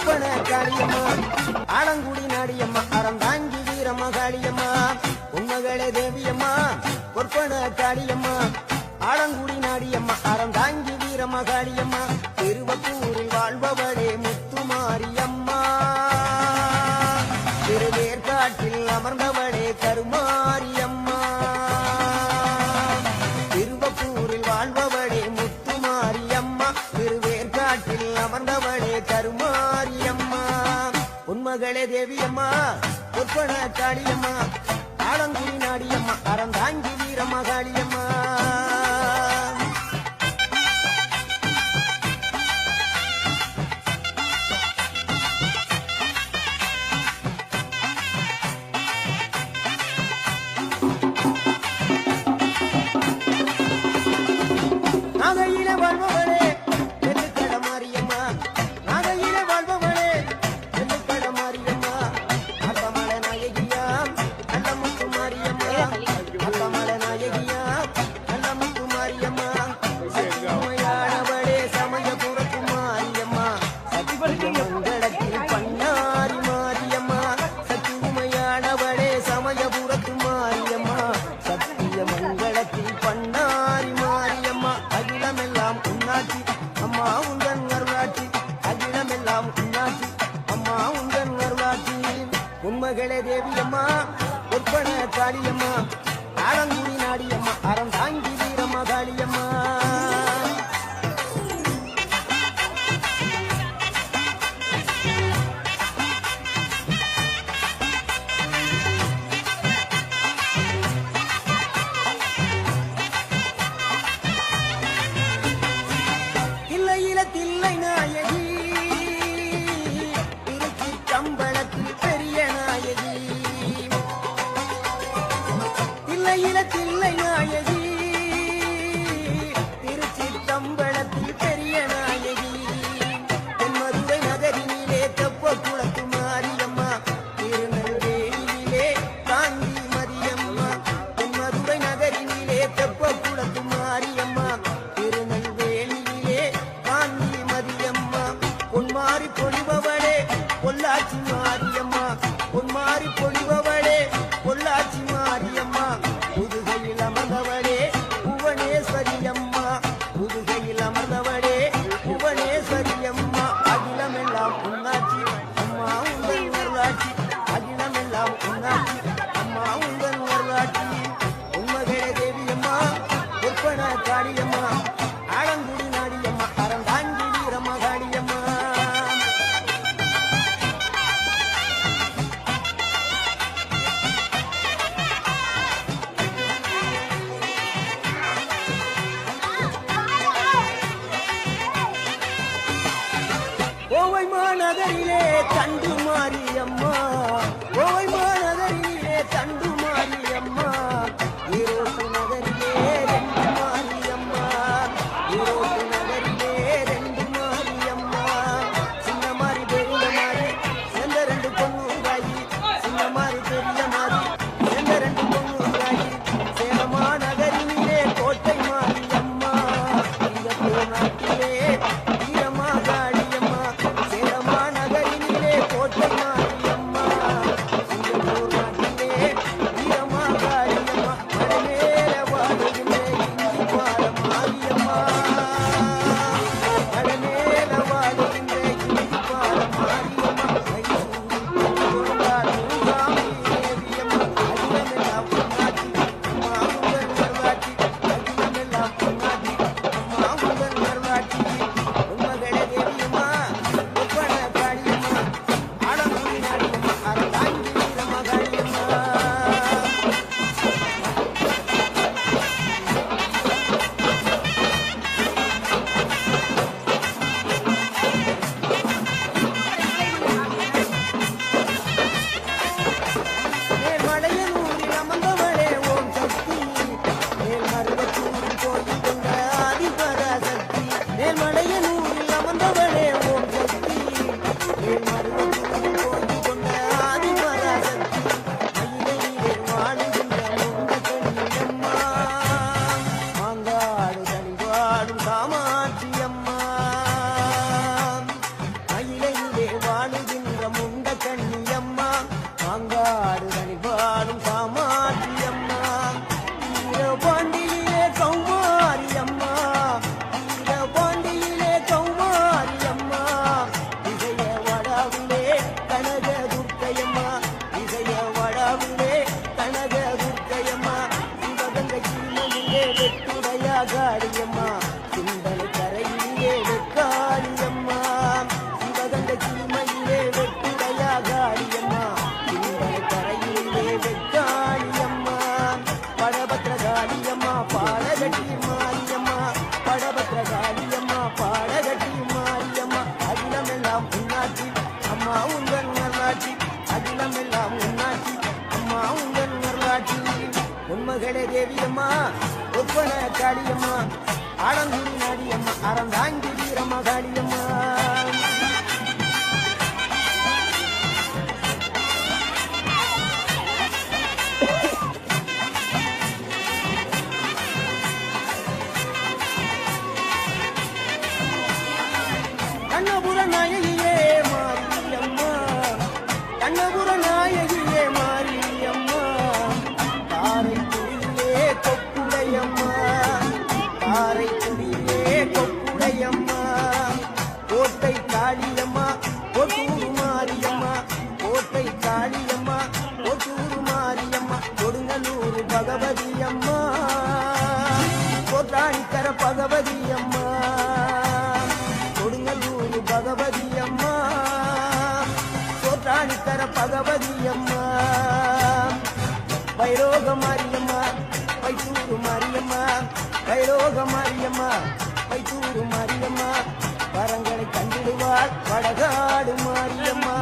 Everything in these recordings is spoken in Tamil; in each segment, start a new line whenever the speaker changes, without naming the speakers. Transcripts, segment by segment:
ஒப்பன காளியம்மா ஆலங்குடி நாடியம்மா அறந்தாங்கி வீரம்மா காளியம்மா. உண்மகளே தேவியம்மா ஒப்பன காளியம்மா. ஆலங்குடி நாடியம்மா அறந்தாங்கி வீரம்மா காளியம்மா. தேவியம்மா பொற்பன காளியம்மா ஆலங்குடி நாடியம்மா அறந்தாங்கி Lời. கண்ணபுர நாயகியே மாரியம்மா. காரைக்குடியிலே கொக்குடையம்மா. காரைக்குடியிலே கொக்குடையம்மா. கோட்டை காளியம்மா கொட்டூர் மாரியம்மா. கோட்டை காளியம்மா கொட்டூர் மாரியம்மா. கொடுங்கலூர் பகவதி அம்மா கோட்டாணிக்கர பகவதி வைரோக மாரியம்மா வைத்தூரு மாரியம்மா கைலோக மாரியம்மா வைத்தூரு மாரியம்மா வரங்களை கண்டிடுவாள் வடகாடு மாரியம்மா.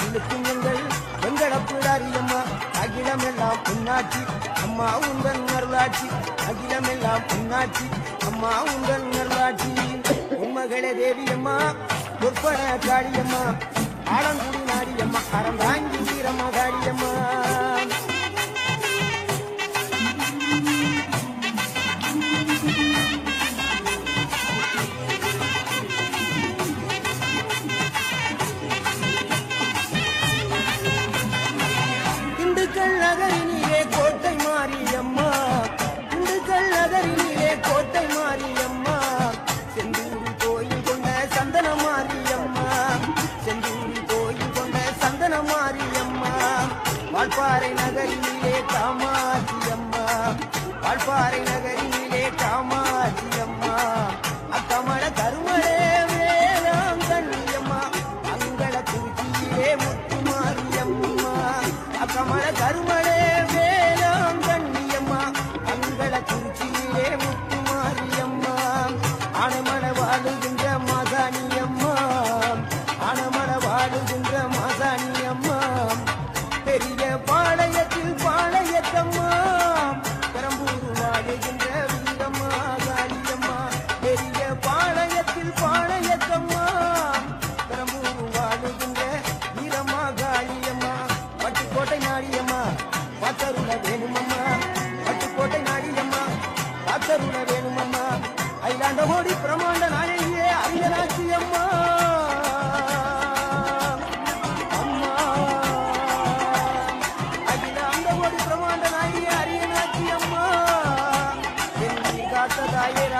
சிலுக்கும் எங்கள் எங்களப்பிடாரியம்மா அகிலமெல்லாம் பொன்னாட்சி அம்மா உங்கள் நல்லாட்சி அகிலமெல்லாம் பொன்னாட்சி அம்மா உங்கள் நல்லாட்சி உண்மகளே தேவியம்மா உற்பன காளியம்மா. ஆலங்குடி நாடியம்மா அறந்தாங்கி வீரம்மா. நகரினிலே கோட்டை மாரியம்மா. திண்டுக்கல் நகரினிலே கோட்டை மாரியம்மா. செந்தூர் கோயில் கொண்ட சந்தன மாரியம்மா. செந்தூர் கோயில் கொண்ட சந்தன மாரியம்மா. வால்பாறை நகரினிலே காமாட்சி அம்மா வால்பாறை நகரினிலே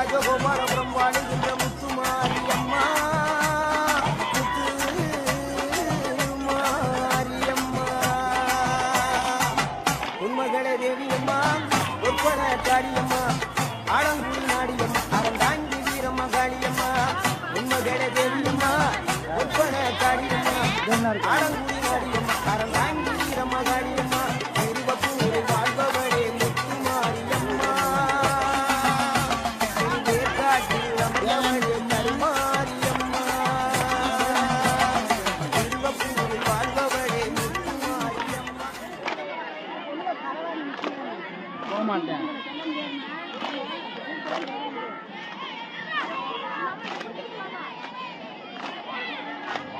தாயே ராஜகோபாலபுரம் வாழுகின்ற முத்துமாரி அம்மா முத்துமாரியம்மா. உண்மகளே தேவியம்மா ஒப்பன காளியம்மா ஆலங்குடி நாடியம்மா அறந்தாங்கி வீரம்மா காளியம்மா. உண்மகளே தேவியம்மா ஒப்பன காளியம்மா ஆலங்குடி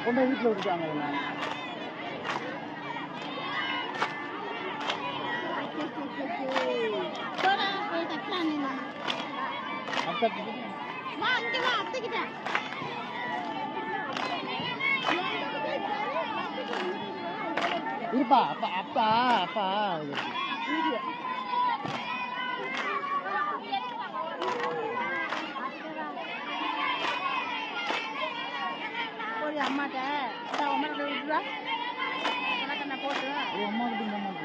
கொண்டு போய் வீட்டில் விட்டுட்டாங்க இதெல்லாம்.
போடா, போய் கட்டலாம் நீ.
அத்தை கிட்ட
வா, இங்க வா, அத்தைக்கிட்ட.
இருப்பா அப்பா அப்பா அப்பா
அம்மாட்ட அம்மா அம்மாட்ட விட்டுருவா. போட்டு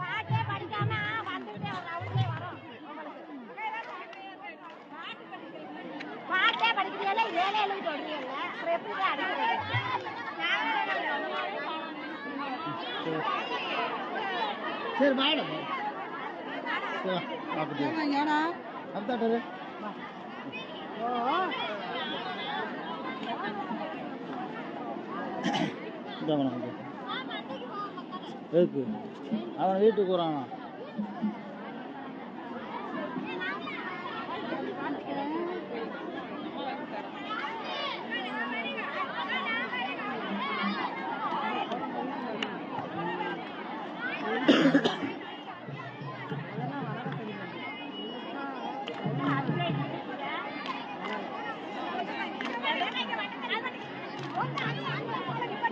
பாட்டே படிக்காம வந்துட்டே அவளுக்கே வரும். பாட்டே படிக்கிறீங்களா ஏழை எழுதி சொல்றீங்கல்ல அப்புறம் எப்படி
சரி மேடம் சரி அப்படியே அப்தாட்டு எதுக்கு? அவன் வீட்டுக்கு போகிறானா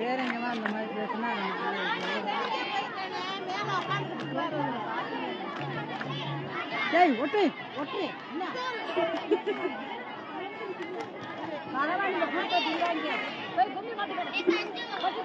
வேற எங்கேயுமா அந்த மாதிரி பேசினா டேய் ஒட்டு ஒட்டு. என்ன? பரவாயில்ல கூட்ட தீராங்க போய் கும்மி மாட்டுக்க ஒட்டு